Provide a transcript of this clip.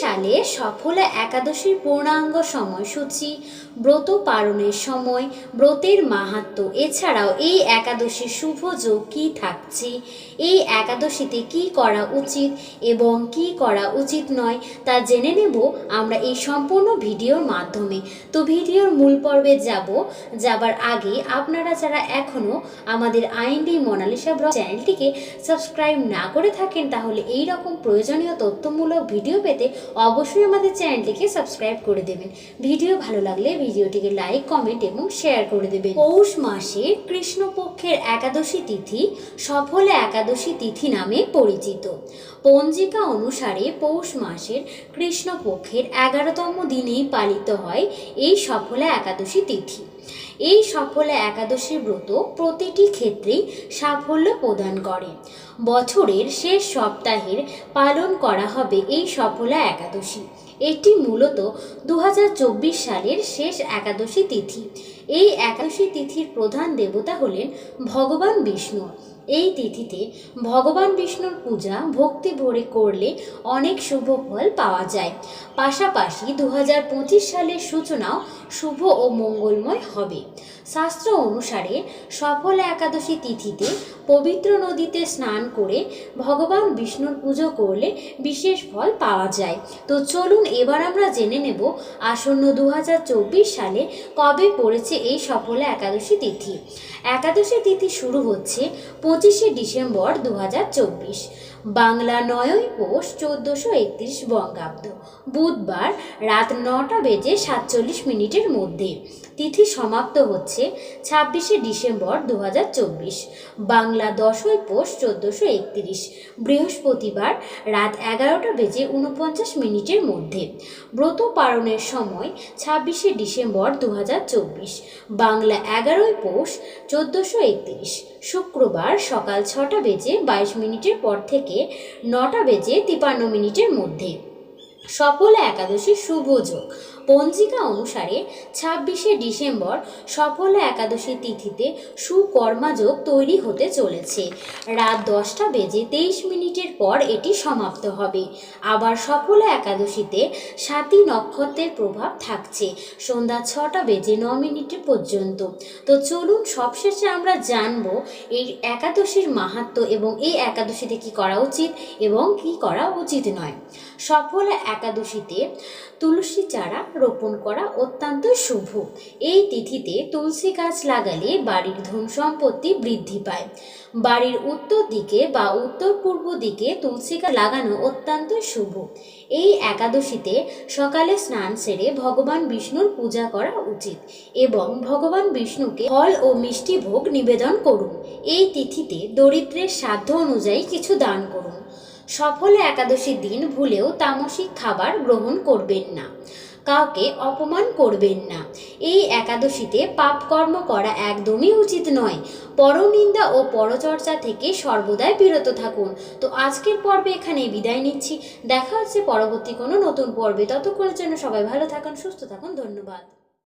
সালে সফলা একাদশীর পূর্ণাঙ্গ সময়সূচি ব্রত পালনের সময় ব্রতের মাহাত্ম্য এছাড়াও এই একাদশীর শুভ যোগ কী থাকছে? এই একাদশীতে কি করা উচিত এবং কি করা উচিত নয় তা জেনে নেব আমরা এই সম্পূর্ণ ভিডিওর মাধ্যমে। তো ভিডিওর মূল পর্বে যাব। যাবার আগে আপনারা যারা এখনও আমাদের আইনডি মোনালিসা ব্লগ চ্যানেলটিকে সাবস্ক্রাইব না করে থাকেন তাহলে এই রকম প্রয়োজনীয় তথ্যমূলক ভিডিও পেতে অবশ্যই আমাদের চ্যানেলটিকে সাবস্ক্রাইব করে দেবেন। ভিডিও ভালো লাগলে ভিডিওটিকে লাইক, কমেন্ট এবং শেয়ার করে দেবেন। পৌষ মাসে কৃষ্ণপক্ষের একাদশী তিথি সফলা একাদশী তিথি নামে পরিচিত। পঞ্জিকা অনুসারে পৌষ মাসের কৃষ্ণপক্ষের এগারোতম দিনেই পালিত হয় এই সফলা একাদশী তিথি। এই সফলা একাদশী ব্রত প্রতিটি ক্ষেত্রেই সাফল্য প্রদান করে। বছরের শেষ সপ্তাহের পালন করা হবে এই সফলা একাদশী। এটি মূলত দু হাজার চব্বিশ সালের শেষ একাদশী তিথি। এই একাদশী তিথির প্রধান দেবতা হলেন ভগবান বিষ্ণু। এই তিথিতে ভগবান বিষ্ণুর পূজা ভক্তি ভরে করলে অনেক শুভ ফল পাওয়া যায়। পাশাপাশি দু হাজার পঁচিশ সালের সূচনাও শুভ ও মঙ্গলময় হবে। শাস্ত্র অনুসারে সফল একাদশী তিথিতে পবিত্র নদীতে স্নান করে ভগবান বিষ্ণুর পুজো করলে বিশেষ ফল পাওয়া যায়। তো চলুন এবার আমরা জেনে নেব আসন্ন দু হাজার চব্বিশ সালে কবে পড়েছে এই সফলা একাদশী তিথি। একাদশী তিথি শুরু হচ্ছে পঁচিশে ডিসেম্বর দু হাজার চব্বিশ। বাংলা নয়ই পৌষ চোদ্দোশো একত্রিশ বঙ্গাব্দ। বুধবার রাত নটা বেজে সাতচল্লিশ মিনিটের মধ্যে। তিথি সমাপ্ত হচ্ছে ছাব্বিশে ডিসেম্বর দু হাজার চব্বিশ। বাংলা দশই পৌষ চোদ্দোশো একত্রিশ। বৃহস্পতিবার রাত এগারোটা বেজে উনপঞ্চাশ মিনিটের মধ্যে। ব্রত পালনের সময় ছাব্বিশে ডিসেম্বর দু হাজার চব্বিশ। বাংলা এগারোই পৌষ চোদ্দোশো একত্রিশ। শুক্রবার সকাল ছটা বেজে বাইশ মিনিটের পর থেকে নটা বেজে তিপান্ন মিনিটের মধ্যে। সকলে একাদশী শুভ যোগ। পঞ্জিকা অনুসারে ছাব্বিশে ডিসেম্বর সফল একাদশী তিথিতে সুকর্মাযোগ তৈরি হতে চলেছে। রাত দশটা বেজে তেইশ মিনিটের পর এটি সমাপ্ত হবে। আবার সফল একাদশীতে সাতই নক্ষত্রের প্রভাব থাকছে। সন্ধ্যা ছটা বেজে ন মিনিট পর্যন্ত। তো চলুন সবশেষে আমরা জানব এই একাদশীর মাহাত্ম্য এবং এই একাদশীতে কি করা উচিত এবং কি করা উচিত নয়। সফল একাদশীতে তুলসী চারা রোপণ করা অত্যন্ত শুভ। এই তিথিতে তুলসী গাছ লাগালে বাড়ির ধন সম্পত্তি বৃদ্ধি পায়। বাড়ির উত্তর দিকে বা উত্তর পূর্ব দিকে তুলসী গাছ লাগানো অত্যন্ত শুভ। এই একাদশীতে সকালে স্নান সেরে ভগবান বিষ্ণুর পূজা করা উচিত এবং ভগবান বিষ্ণুকে ফল ও মিষ্টি ভোগ নিবেদন করুন। এই তিথিতে দরিদ্রের সাধ্য অনুযায়ী কিছু দান করুন। সফল একাদশীর দিন ভুলেও তামসিক খাবার গ্রহণ করবেন না। কাউকে অপমান করবেন না। এই একাদশীতে পাপকর্ম করা একদমই উচিত নয়। পরনিন্দা ও পরচর্চা থেকে সর্বদাই বিরত থাকুন। তো আজকের পর্বে এখানে বিদায় নিচ্ছি। দেখা হচ্ছে পরবর্তী কোনো নতুন পর্বে। ততক্ষণের জন্য সবাই ভালো থাকুন, সুস্থ থাকুন। ধন্যবাদ।